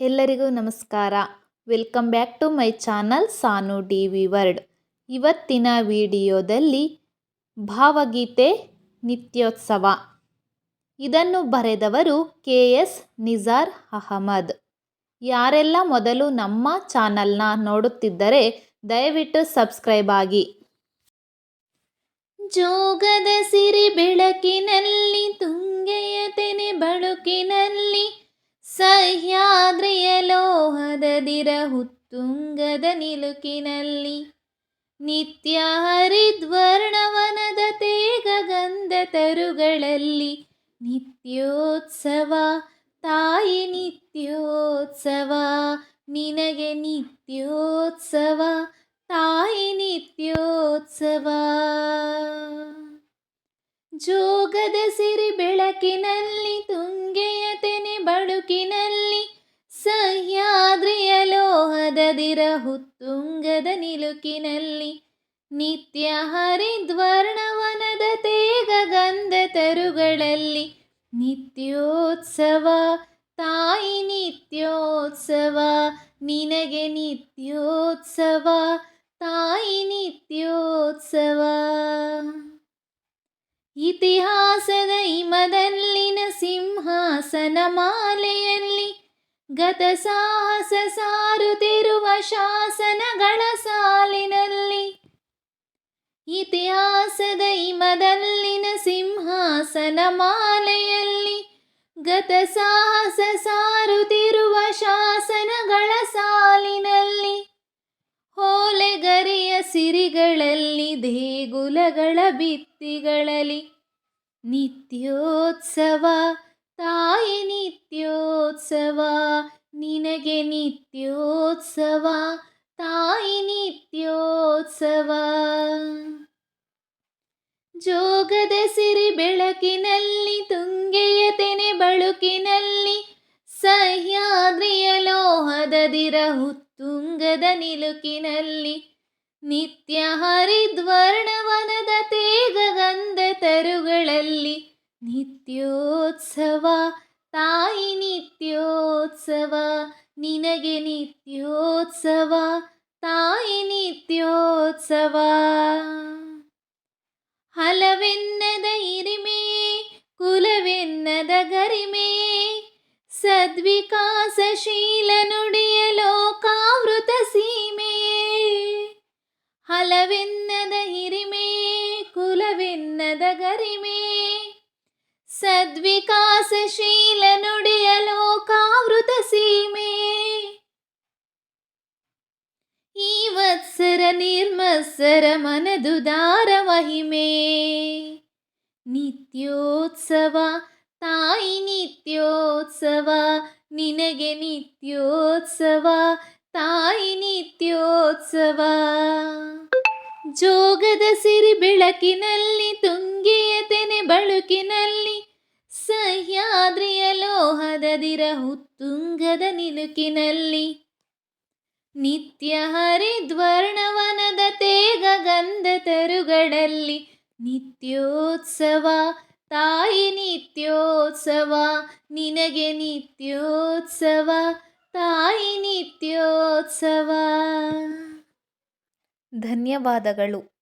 ಎಲ್ಲರಿಗೂ ನಮಸ್ಕಾರ. Welcome back to my channel Sanu D V word ಇವತ್ತಿನ ವಿಡಿಯೋದಲ್ಲಿ ಭಾವಗೀತೆ ನಿತ್ಯೋತ್ಸವ. ಇದನ್ನು ಬರೆದವರು ಕೆ ಎಸ್ ನಿಜಾರ್ ಅಹಮದ್. ಯಾರೆಲ್ಲ ಮೊದಲು ನಮ್ಮ ಚಾನಲ್ನ ನೋಡುತ್ತಿದ್ದರೆ ದಯವಿಟ್ಟು ಸಬ್ಸ್ಕ್ರೈಬ್ ಆಗಿ. ಜೋಗದ ಸಿರಿ ಬೆಳಕಿನಲ್ಲಿ, ತುಂಗೆಯ ತೆನೆ ಬಳುಕಿನಲ್ಲಿ ಲೋಹದದಿರ ಹುತ್ತುಂಗದ ನಿಲುಕಿನಲ್ಲಿ ನಿತ್ಯ ಹರಿದ್ವರ್ಣವನದ ತೇಗ ಗಂಧ ತರುಗಳಲ್ಲಿ ನಿತ್ಯೋತ್ಸವ, ತಾಯಿ ನಿತ್ಯೋತ್ಸವ, ನಿನಗೆ ನಿತ್ಯೋತ್ಸವ, ತಾಯಿ ನಿತ್ಯೋತ್ಸವ. ಜೋಗದ ಸಿರಿ ಬೆಳಕಿನಲ್ಲಿ ಹುತ್ತುಂಗದ ನಿಲುಕಿನಲ್ಲಿ ನಿತ್ಯ ಹರಿದ್ವರ್ಣವನದ ತೇಗ ಗಂಧ ತರುಗಳಲ್ಲಿ ನಿತ್ಯೋತ್ಸವ, ತಾಯಿ ನಿತ್ಯೋತ್ಸವ, ನಿನಗೆ ನಿತ್ಯೋತ್ಸವ, ತಾಯಿ ನಿತ್ಯೋತ್ಸವ. ಇತಿಹಾಸದ ಇಮದಲ್ಲಿನ ಸಿಂಹಾಸನ ಮಾಲೆಯಲ್ಲಿ ಗತ ಸಾಹಸ ಸಾರುತ್ತಿರುವ ಶಾಸನಗಳ ಸಾಲಿನಲ್ಲಿ, ಇತಿಹಾಸದ ಇಮದಲ್ಲಿನ ಸಿಂಹಾಸನ ಮಾಲೆಯಲ್ಲಿ ಗತ ಸಾಹಸ ಸಾರುತ್ತಿರುವ ಶಾಸನಗಳ ಸಾಲಿನಲ್ಲಿ, ಹೋಲೆಗರೆಯ ಸಿರಿಗಳಲ್ಲಿ ದೇಗುಲಗಳ ಭಿತ್ತಿಗಳಲ್ಲಿ ನಿತ್ಯೋತ್ಸವ ತಾಯಿ ನಿತ್ಯೋತ್ಸವ, ನಿನಗೆ ನಿತ್ಯೋತ್ಸವ, ತಾಯಿ ನಿತ್ಯೋತ್ಸವ. ಜೋಗದ ಸಿರಿ ಬೆಳಕಿನಲ್ಲಿ, ತುಂಗೆಯ ತೆನೆ ಬಳುಕಿನಲ್ಲಿ, ಸಹ್ಯಾದ್ರಿಯ ಲೋಹದದಿರ ಹುತ್ತುಂಗದ ನಿಲುಕಿನಲ್ಲಿ, ನಿತ್ಯ ಹರಿದ್ವರ್ಣವನದ ತೇಗ ಗಂಧ ತರುಗಳಲ್ಲಿ ನಿತ್ಯೋತ್ಸವ. ತಾಯಿ ನಿತ್ಯೋತ್ಸವ, ನಿನಗೆ ನಿತ್ಯೋತ್ಸವ, ತಾಯಿ ನಿತ್ಯೋತ್ಸವ. ಹಲವೆನ್ನದ ಹಿರಿಮೆಯೇ ಕುಲವೆನ್ನದ ಗರಿಮೆಯೇ ಸದ್ವಿಕಾಸಶೀಲ ನುಡಿಯ ಲೋಕಾವೃತ ಸೀಮೆಯೇ ಹಲವೆನ್ನದ ಸದ್ವಿಕಾಸಶೀಲ ನುಡಿಯ ಲೋಕಾವೃತ ಸೀಮೆ. ಈ ವತ್ಸರ ನಿರ್ಮತ್ಸರ ಮನದುದಾರ ಮಹಿಮೆ. ನಿತ್ಯೋತ್ಸವ, ತಾಯಿ ನಿತ್ಯೋತ್ಸವ, ನಿನಗೆ ನಿತ್ಯೋತ್ಸವ, ತಾಯಿ ನಿತ್ಯೋತ್ಸವ. ಜೋಗದ ಸಿರಿ ಬೆಳಕಿನಲ್ಲಿ, ತುಂಗೆಯ ತೆನೆ ಬಳುಕಿನಲ್ಲಿ ಸಹ್ಯಾದ್ರಿಯ ಲೋಹದದಿರ ಹುತ್ತುಂಗದ ನಿಲುಕಿನಲ್ಲಿ ನಿತ್ಯ ಹರಿದ್ವರ್ಣವನದ ತೇಗ ಗಂಧ ತರುಗಳಲ್ಲಿ ನಿತ್ಯೋತ್ಸವ, ತಾಯಿ ನಿತ್ಯೋತ್ಸವ, ನಿನಗೆ ನಿತ್ಯೋತ್ಸವ, ತಾಯಿ ನಿತ್ಯೋತ್ಸವ. ಧನ್ಯವಾದಗಳು.